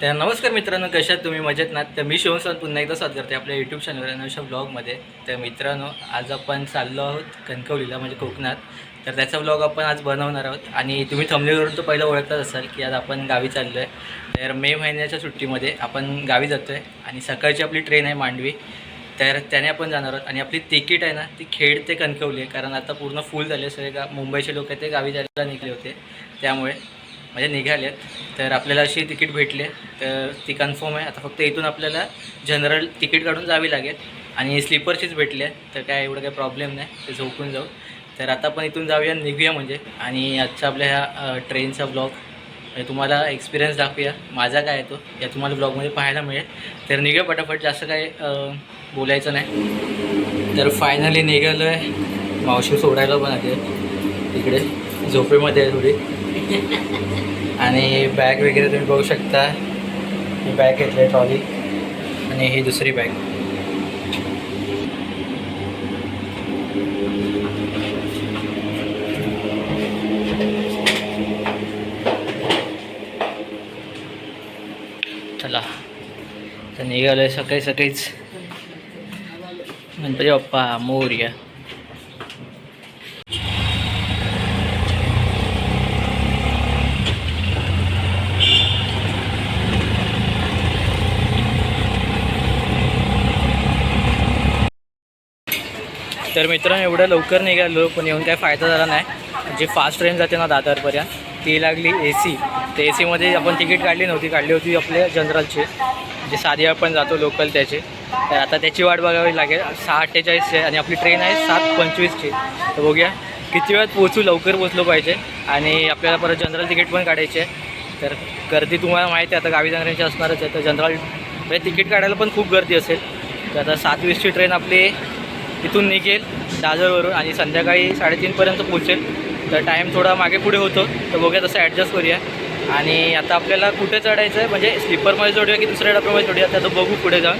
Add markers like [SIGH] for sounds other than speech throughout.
तर नमस्कार मित्रांनो कशा तुम्ही मजेत ना? तर मी शिवसन पुन्हा एकदा स्वागत करते आपल्या यूट्यूब चॅनलवर नवशा ब्लॉगमध्ये तर मित्रांनो आज आपण चाललो आहोत कणकवलीला म्हणजे कोकणात. तर त्याचा ब्लॉग आपण आज बनवणार आहोत. आणि तुम्ही थंबनेवरून तो पहिला ओळखताच असाल की आज आपण गावी चाललो आहे तर मे महिन्याच्या सुट्टीमध्ये आपण गावी जातो आहे आणि सकाळची आपली ट्रेन आहे मांडवी. तर त्याने आपण जाणार आहोत. आणि आपली तिकीट आहे ना ती खेड ते कणकवली आहे. कारण आता पूर्ण फुल झाले. सगळे गा मुंबईचे लोक ते गावी जायला निघले होते. त्यामुळे म्हणजे निघाल्यात तर आपल्याला अशी तिकीट भेटली. आहे. तर ती कन्फर्म आहे. आता फक्त इथून आपल्याला जनरल तिकीट काढून जावी लागेल. आणि स्लीपरचीच भेटली. आहे तर काय एवढं काही प्रॉब्लेम नाही. ते झोपून जाऊ. तर आता आपण इथून जाऊया निघूया म्हणजे. आणि आजचा आपल्या ह्या ट्रेनचा ब्लॉग म्हणजे तुम्हाला एक्सपिरियन्स दाखवूया. माझा काय येतो या तुम्हाला ब्लॉगमध्ये पाहायला मिळेल. तर निघूया पटापट. जास्त काय बोलायचं नाही. तर फायनली निघालो आहे मावशी सोडायला पण आली आहे. इकडे झोपेमध्ये आहे थोडी. [LAUGHS] आणि बॅग वगैरे तुम्ही बघू शकता. ही बॅग घेतली आहे ट्रॉली आणि ही दुसरी बॅग चला. तर निघालो आहे सकाळी सकाळीच. गणपती बाप्पा मोर्या. तर मित्रांनो एवढं लवकर निघालो पण येऊन काय फायदा झाला नाही. जी फास्ट ट्रेन जाते ना दादरपर्यंत ती लागली ए सी तर ए सीमध्ये आपण तिकीट काढली नव्हती काढली होती आपल्या जनरलची जे साधी आपण जातो लोकल त्याचे. तर आता त्याची वाट बघावी लागेल. सहा अठ्ठेचाळीसची आणि आपली ट्रेन आहे सात पंचवीसची. तर बघूया किती वेळात पोचू लवकर पोचलो पाहिजे. आणि आपल्याला परत जनरल तिकीट पण काढायचे आहे. तर गर्दी तुम्हाला माहिती आहे आता गावी जाणाऱ्यांची असणारच आहे. तर जनरल म्हणजे तिकीट काढायला पण खूप गर्दी असेल. तर आता सातवीसची ट्रेन आपली इथून निघेल. दादरवरून आणि संध्याकाळी साडेतीनपर्यंत पोचेल तर टाईम थोडा मागे पुढे होतो. तर बघूया तसं ॲडजस्ट करूया. आणि आता आपल्याला कुठे चढायचं आहे? म्हणजे स्लीपरमध्ये चढूया की दुसऱ्या डब्यामध्ये चढूया? ते बघू पुढे जाऊन.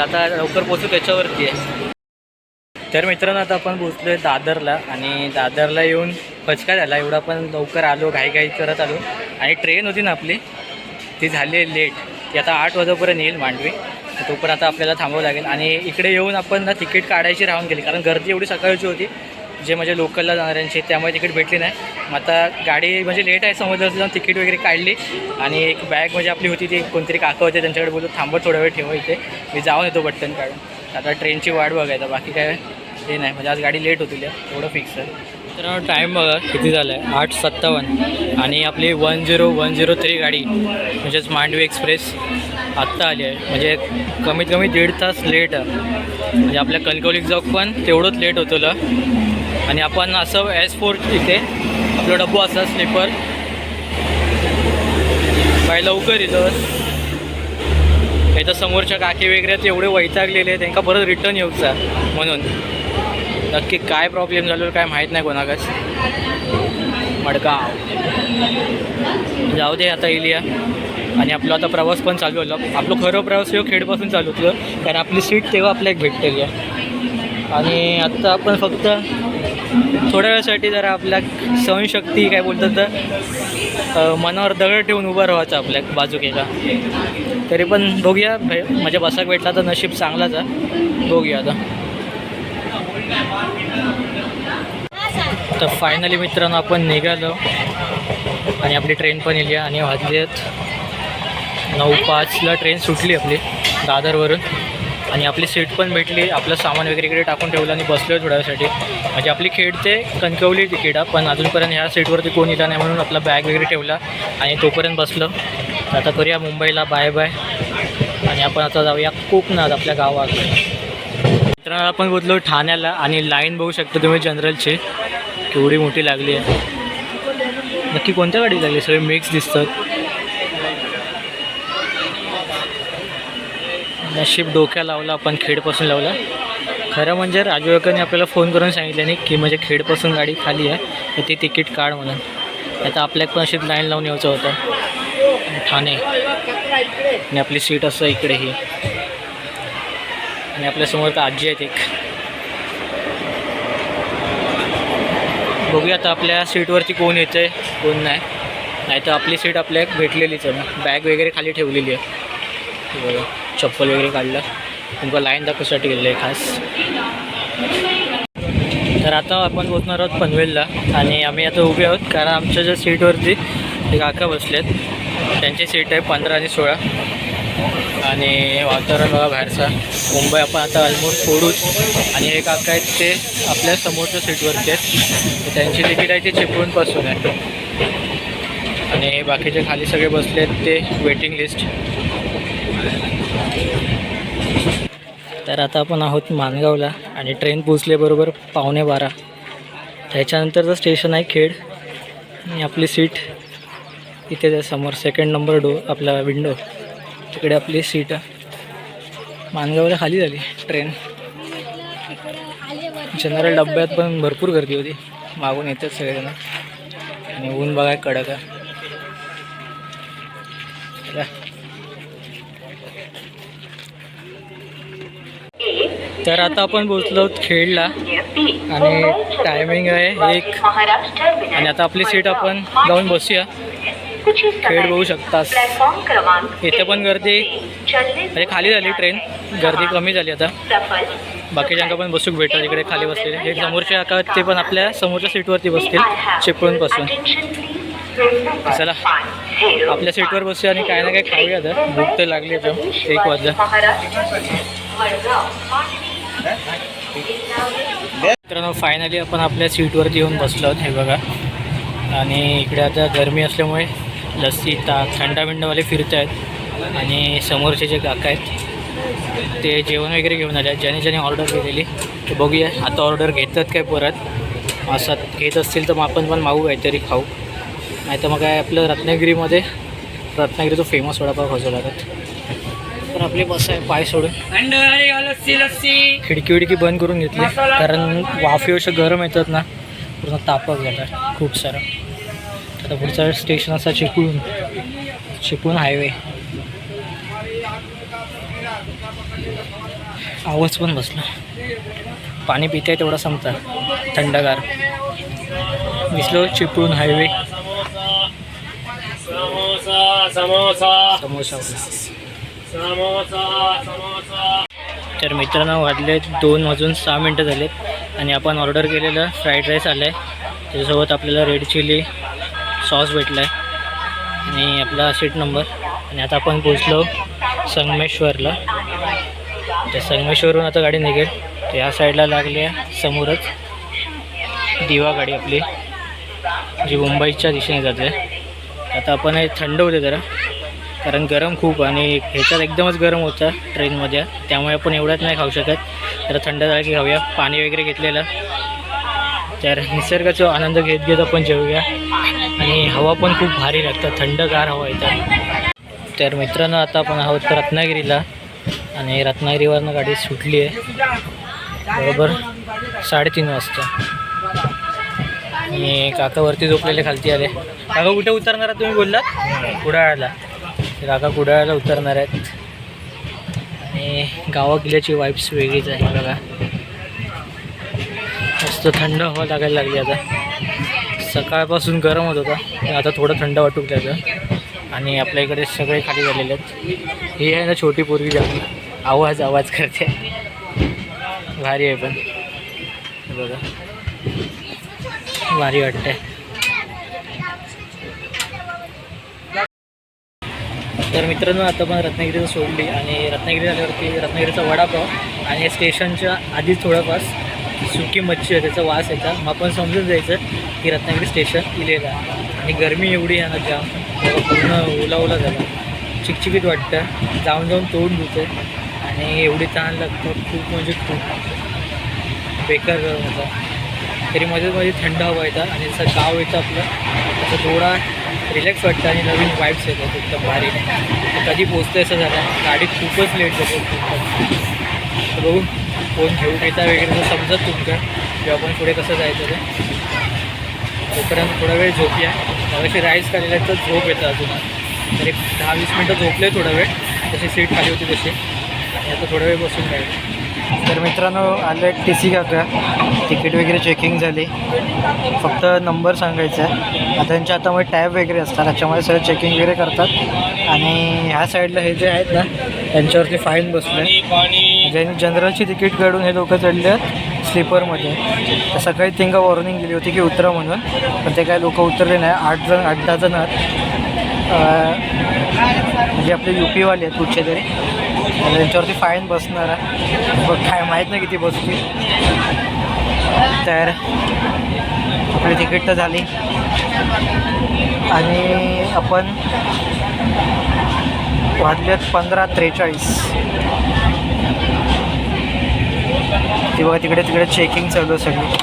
आता लवकर पोचू त्याच्यावरती आहे. तर मित्रांनो आता आपण पोचलो आहे दादरला. आणि दादरला येऊन फचका झाला. एवढा पण लवकर आलो घाई घाई करत आलो. आणि ट्रेन होती ना आपली. ती झाली आहे लेट ती आता आठ वाजेपर्यंत येईल मांडवी. तो पण आता आपल्याला थांबावं लागेल. आणि इकडे येऊन आपण ना तिकीट काढायची राहून गेली. कारण गर्दी एवढी सकाळची होती. जे म्हणजे लोकलला जाणाऱ्यांची त्यामुळे तिकीट भेटली नाही. मग आता गाडी म्हणजे लेट आहे समजलं जाऊन तिकीट वगैरे काढली. आणि एक बॅग म्हणजे आपली होती ती कोणतरी काका होते त्यांच्याकडे बोलतो थांबत थोडा वेळ ठेवा इथे. मी जाऊन येतो बटन काढून. आता ट्रेनची वाट बघायचा बाकी काय हे नाही. म्हणजे आज गाडी लेट होती एवढं फिक्स आहे. तर टाईम बघा किती झाला आहे आठ सत्तावन्न. आणि आपली one zero one zero three गाडी म्हणजेच मांडवी एक्सप्रेस आत्ता आली आहे. म्हणजे कमीत कमी दीड तास लेट आहे. म्हणजे आपल्या कणकवलीक जाऊ पण तेवढंच लेट होतं आणि आपण असं एस फोर इथे आपलं डब्बू असा स्लीपर. काय लवकर येतं इथं समोरच्या काकी वगैरे एवढे वैतागलेले त्यांना परत रिटर्न येऊचा म्हणून. नक्की काय प्रॉब्लेम झालो काय माहीत नाही कोणाकच. मडगाव. जाऊ दे आता इलिया. आणि आपला आता प्रवास पण चालू होतो आपलं खरं प्रवास हे खेडपासून चालू होतं. कारण आपली सीट तेव्हा आपल्या एक भेटलेली आहे. आणि आत्ता आपण फक्त थोड्या वेळासाठी जरा आपल्या सहनशक्ती काय बोलतात तर मनावर दगड ठेवून उभं राहायचं आपल्या बाजूकेला. तरी पण बघूया. भे- बसाक भेटला तर नशीब चांगलाच आहे. बघूया आता. तर फायनली मित्रांनो आपण निघालो. आणि आपली ट्रेन पण येली आणि वाजली आहेत नऊ पाचला ट्रेन सुटली आपली दादरवरून. आणि आपली सीट पण भेटली आपलं सामान वगैरे इकडे टाकून ठेवलं आणि बसलो थोड्या वेळासाठी म्हणजे आपली खेड ते कणकवली तिकीट पण अजूनपर्यंत ह्या सीटवरती कोण येतं नाही म्हणून आपला बॅग वगैरे ठेवला आणि तोपर्यंत बसलो. आता करूया मुंबईला बाय बाय आणि आपण आता जाऊया कोकणात आपल्या गावात. मित्रांनो आपण बोललो ठाण्याला आणि लाईन बघू शकता तुम्ही जनरलची केवढी मोठी लागली आहे. नक्की कोणत्या गाडी लागली? सगळे मिक्स दिसतात. नशीब डोक्या लावला आपण खेडपासून लावला. खरं म्हणजे राजू आपल्याला फोन करून सांगितलं नाही की म्हणजे खेडपासून गाडी खाली आहे तर ती तिकीट काढ म्हणून. आता आपल्याक पण अशीच लाईन लावून यायचं होतं. ठाणे. आणि आपली सीट असं इकडे ही आणि आपल्यासमोर तर आजी आहेत एक. बघूया आता आपल्या सीटवरती कोण येतं आहे कोण नाही. नाही तर आपली सीट आपल्या भेटलेलीच आहे. बॅग वगैरे खाली ठेवलेली आहे. बघा. चप्पल वगैरे काढलं. तुमका लाईन दाखवण्यासाठी गेलेलं आहे खास. तर आता आपण पोचणार आहोत पनवेलला आणि आम्ही आता उभे आहोत कारण आमच्या ज्या सीटवरती ते काका बसलेत त्यांची सीट आहे पंधरा आणि सोळा. आणि वातावरण बघा बाहेरचा. मुंबई आपण आता ऑलमोस्ट सोडूच. आणि हे काका आहेत ते आपल्या समोरच्या सीटवरती आहेत. त्यांची तिकीट आहे ती चिपळूणपासून आहे. आणि बाकीचे खाली सगळे बसले आहेत ते वेटिंग लिस्ट तर आता आपण आहोत मानगावला आणि ट्रेन पोचल्याबरोबर पावणे बारा. त्याच्यानंतरचं स्टेशन आहे खेड आणि आपली सीट इथे त्या समोर सेकंड नंबर डो आपला विंडो तिकडे आपली सीट मानगावला खाली झाली ट्रेन. जनरल डब्यात पण भरपूर गर्दी होती. मागून येतात सगळेजण. आणि ऊन बघाय कडक आहे. तर आता आपण पोचलो खेळला खेडला. आणि टायमिंग आहे एक. आणि आता आपली सीट आपण जाऊन बसूया. खेळ बघू शकतास. इथे पण गर्दी. म्हणजे खाली झाली ट्रेन गर्दी कमी झाली आता. बाकीच्यांका पण बसूक भेटतात इकडे खाली बसलेले. हे समोरचे आका ते पण आपल्या समोरच्या सीटवरती बसतील चिपळूणपासून. चला. आपल्या सीटवर बसूया आणि काय ना काय खाऊया आता भूक तर लागली एकदम हो. एक वाजता मित्रांनो फायनली आपण आपल्या सीटवरती येऊन बसलो आहोत हे बघा. आणि इकडे आता गरमी असल्यामुळे लस्सी ताक थंडा बिंडावाले फिरत आहेत. आणि समोरचे जे काका आहेत ते जेवण वगैरे घेऊन आले आहेत. ज्याने ज्याने ऑर्डर केलेली ते बघूया. आता ऑर्डर घेतात काय परत? असं घेत असतील तर मग आपण पण मागू काहीतरी खाऊ. नाही तर मग काय आपलं रत्नागिरीमध्ये रत्नागिरीचं फेमस वडापाव खायचो लागत. पण आपली बस आहे पाय सोडून. खिडकी विडकी बंद करून घेतली. कारण वाफे असे गरम येतात ना पूर्ण तापक जातात खूप सारं. आता पुढचा स्टेशन असा चिपळूण. चिपळूण हायवे आवाज पण बसला. पाणी पिते तेवढा संपता. थंडगार. दिसलो चिपळूण हायवे समोसा समोसा. समोसा. तर मित्रांनो वाजले दोन वाजून सहा मिनटं झालेत आणि आपण ऑर्डर केलेलं फ्राईड राईस आलं आहे त्याच्यासोबत आपल्याला रेड चिली सॉस भेटला आहे आणि आपला सीट नंबर आणि आता आपण पोचलो संगमेश्वरला. त्या संगमेश्वरहून आता गाडी निघेल. तर या साईडला लागली आहे समोरच दिवा गाडी आपली जी मुंबईच्या दिशेने जाते. आता आपण हे थंड होते जरा. कारण गरम खूप आणि ह्याच्यात एकदमच गरम होतं ट्रेनमध्ये. त्यामुळे आपण एवढ्यात नाही खाऊ शकत. तर थंड झालं की खाऊया. पाणी वगैरे घेतलेलं. तर निसर्गाचा आनंद घेत घेत आपण जेवूया आणि हवा पण खूप भारी लागतं. थंडगार हवा येतात तर. मित्रांनो आता आपण आहोत रत्नागिरीला. आणि रत्नागिरीवरनं गाडी सुटली आहे. बरोबर साडेतीन वाजता. आणि काका वरती झोपलेले खालती आले. काका कुठे उतरणार तुम्ही बोललात? कुडाळला काका कुडाळ्याला उतरणार आहेत. आणि गावा किल्ल्याची वाईब्स वेगळीच आहे बघा. मस्त थंड हवा लागायला लागली आता. सकाळपासून गरम होत होता. आता थोडं थंड वाटू त्याचं आणि आपल्या इकडे सगळे खाली झालेले आहेत. ही आहे ना छोटी पोरगी जागी आवाज आवाज करते. भारी आहे पण. बघा. भारी वाटतंय. तर मित्रांनो आता पण रत्नागिरीचं सोडली आणि रत्नागिरी झाल्यावरती रत्नागिरीचा वडापाव आणि स्टेशनच्या आधीच थोडंफास सुकी मच्छी आहे त्याचा वास यायचा. मग आपण समजून जायचं की रत्नागिरी स्टेशन इलेलं आहे. आणि गरमी एवढी आहे ना जाम. पूर्ण ओला ओला झाला. चिकचिकीत वाटतं. जाऊन जाऊन तोंड धुतं आणि एवढी ताण लागतं खूप म्हणजे खूप. बेकार गरम होता. तरी मध्येच मध्ये थंड हवा येतात आणि जसं गाव येतं आपलं तसं थोडा रिलॅक्स वाटतं आणि नवीन वाईब्स येतात एकदम भारी. कधी पोचतं असं झालं गाडी खूपच लेट जाते तर बघू फोन घेऊ घेता वगैरे तर समजत तुमचं. किंवा आपण पुढे कसं जायचं ते. तोपर्यंत थोडा वेळ झोपूया. अशी राईस केलेल्या तर झोप येतं अजून. तर एक दहा वीस मिनटं झोपले थोडा वेळ. जशी सीट खाली होती तशी. आणि आता थोडा वेळ बसून राहील. तर मित्रांनो आलं एक टी सी काका. तिकीट वगैरे चेकिंग झाली. फक्त नंबर सांगायचा आहे. आता त्यांच्या हातामध्ये टॅब वगैरे असतात त्याच्यामुळे सगळं चेकिंग वगैरे करतात. आणि ह्या साईडला हे जे आहेत ना त्यांच्यावरती फाईन बसलं ज्यांनी जनरलची तिकीट काढून हे लोक चढले आहेत स्लीपरमध्ये तर सकाळी तिंगा वॉर्निंग दिली होती की उतरा म्हणून. पण ते काय लोक उतरले नाही. आठ जण आठ दहा जण आहेत. जे म्हणजे आपले यू पीवाले आहेत कुठचे तरी. त्यांच्यावरती फाईन बसणार आहे. बघ काय माहीत नाही किती बसतील. तर आपली तिकीट तर झाली. आणि आपण वाजल्यात पंधरा त्रेचाळीस. ती बघा तिकडे तिकडे चेकिंग चालू सगळी.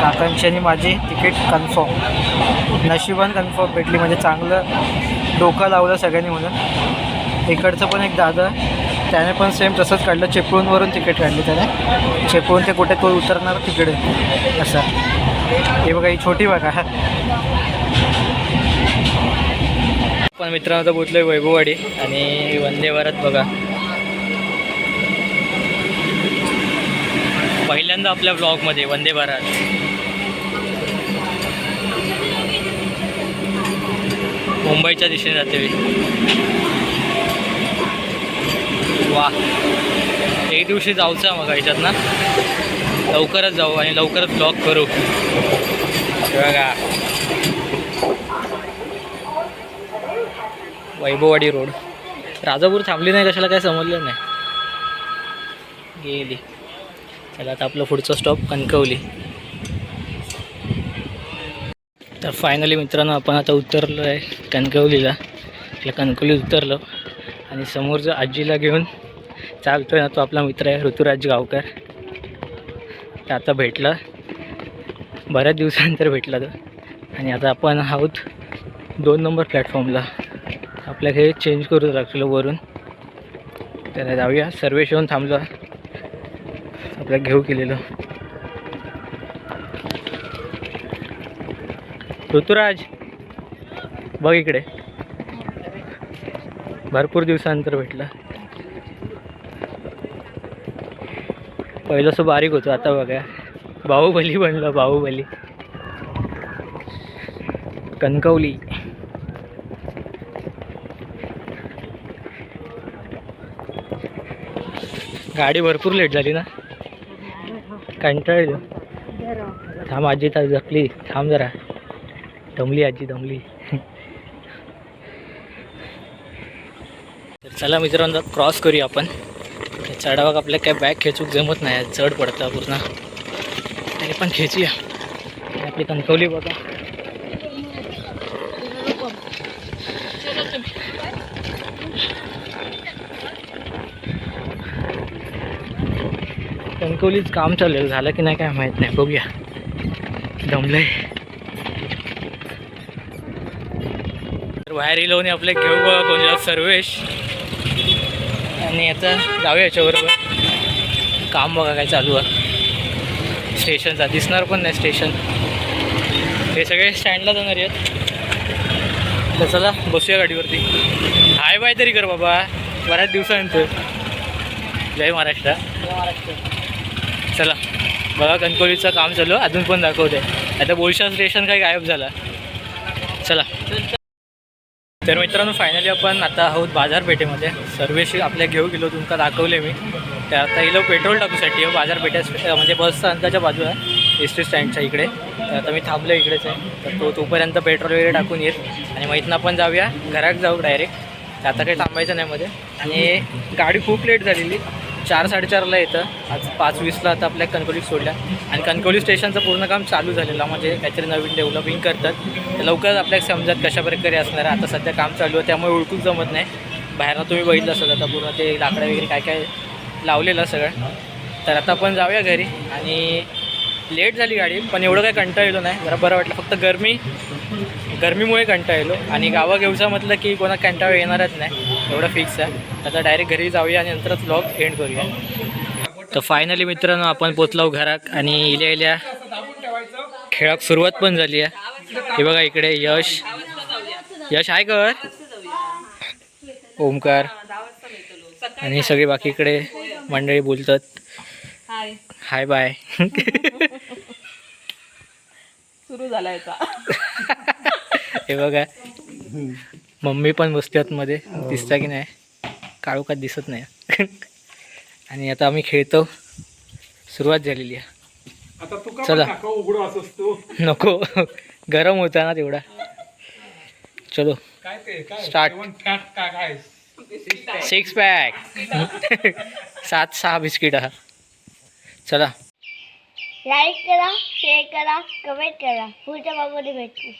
काकांची आणि माझी तिकीट कन्फर्म नशिबान कन्फर्म भेटली म्हणजे चांगलं डोकं लावलं सगळ्यांनी म्हणून. इकडचं पण एक दादा त्याने पण सेम तसंच काढलं चिपळूणवरून तिकीट काढली त्याने. चिपळूण ते कुठे तो उतरणार तिकडे असं. हे बघा ही छोटी बघा. पण मित्रांनो तर पोचलोय वैभववाडी आणि वंदे भारत बघा. पहिल्यांदा आपल्या ब्लॉगमध्ये वंदे भारत. मुंबईच्या दिशेने जाते मी. वा. एक दिवशी जाऊचं मग याच्यात ना लवकरच जाऊ आणि लवकरच ब्लॉक करू. बघा. वैभववाडी रोड. राजापूर थांबली नाही कशाला काय समजलं नाही. गेली. चला आता आपलं पुढचं स्टॉप कणकवली. तर फायनली मित्रांनो आपण आता उतरलो आहे कणकवलीला. आपल्या कणकवलीत उतरलो. आणि समोरचं आजीला घेऊन चालतोय ना तो आपला मित्र आहे ऋतुराज गावकर. तर आता भेटलं. बऱ्याच दिवसानंतर भेटला तो. आणि आता आपण आहोत दोन नंबर प्लॅटफॉर्मला आपल्याला हे चेंज करू लागलं वरून. तर जाऊया. सर्वेश येऊन थांबलो. आपल्या घेऊ केलेलं. ऋतुराज बघ इकडे. भरपूर दिवसानंतर भेटला. पहिलं असं बारीक होतो आता बघा. बाहुबली बनलं बाहुबली. कणकवली. गाडी भरपूर लेट झाली ना? कंटाळलो थांब आजी तर जपली. थांब जरा. दमली आजी दमली. तर चला मित्रांनो क्रॉस करूया आपण. चढावाक आपल्या काय बॅग खेचूक जमत नाही. चढ पडतं पूर्ण. तरी पण खेचूया. आपली कणकवली बघा. कणकवलीच काम चाललेलं. झालं की नाही काय माहीत नाही. बघूया. दमलंय. तर बाहेर येलो आपले घेऊ बघा कोणत्या सर्वेश. आणि आता जाऊया याच्याबरोबर. काम बघा काय चालू आहे. स्टेशनचा दिसणार पण नाही स्टेशन हे सगळे स्टँडला जाणार आहेत. तर चला बसूया गाडीवरती. हाय बाय तरी कर बाबा. बऱ्याच दिवसानंतर. जय महाराष्ट्र. चला बघा कणकोलीचं काम चालू अजून पण दाखवते आता बोलशा स्टेशन काही गायब झाला. चला. तर मित्रांनो फायनली आपण आता आहोत बाजारपेठेमध्ये. सर्वेशी आपल्या घेऊ गेलो तुमका दाखवले मी. तर आता इलो पेट्रोल टाकूसाठी आहे बाजारपेठ्या म्हणजे बसचा अंताच्या बाजूला एस टी स्टँडच्या इकडे. तर आता मी थांबलो इकडेच आहे. तर तो तोपर्यंत पेट्रोल वगैरे टाकून येईल. आणि मग इथनं आपण जाऊया. घरात जाऊ डायरेक्ट तर आता काही थांबायचं नाही मध्ये. आणि गाडी खूप लेट झालेली. चार साडेचारला येतं. आज पाच वीसला आता आपल्या कणकवलीत सोडल्या. आणि कणकवली स्टेशनचं पूर्ण काम चालू झालेलं म्हणजे काहीतरी नवीन डेव्हलपिंग करतात. तर लवकरच आपल्याला समजत कशा प्रकारे असणार आता सध्या काम चालू आहे त्यामुळे ओळखूच जमत नाही. बाहेरनं तुम्ही बघितलं असत आता पूर्ण ते लाकडं वगैरे काय काय लावलेलं सगळं. तर आता आपण जाऊया घरी. आणि लेट झाली गाडी पण एवढं काही कंटाळलो नाही. जरा बरं वाटलं फक्त गरमी गरमीमुळे कंटाळलो आणि गावा घेऊचा म्हटलं की कोणा कंटाळा येणारच नाही. एवढं फिक्स आहे. आता डायरेक्ट घरी जाऊया आणि नंतरच ब्लॉग एंड करूया. तर फायनली मित्रांनो आपण पोचलो घरात आणि इल्या इल्या खेळाक सुरुवात पण झाली आहे. हे बघा इकडे यश. यश आहे कर. ओमकार. आणि सगळे बाकी इकडे मंडळी बोलतात. Hi hi bye. सुरू झाला हे बघा. मम्मी पण बसते आतमध्ये. दिसता की नाही? काळोखात दिसत नाही. [LAUGHS] आणि आता आम्ही खेळतो. सुरुवात झालेली आहे. आता तू का चला. नको. गरम होता ना तेवढा. चलो. काय ते? काय? Start. जेवण फॅट काय काय? सिक्स पॅक सात सहा बिस्किट. हा चला. लाईक करा शेअर करा कमेंट करा. पुढच्या बाबूने भेटू.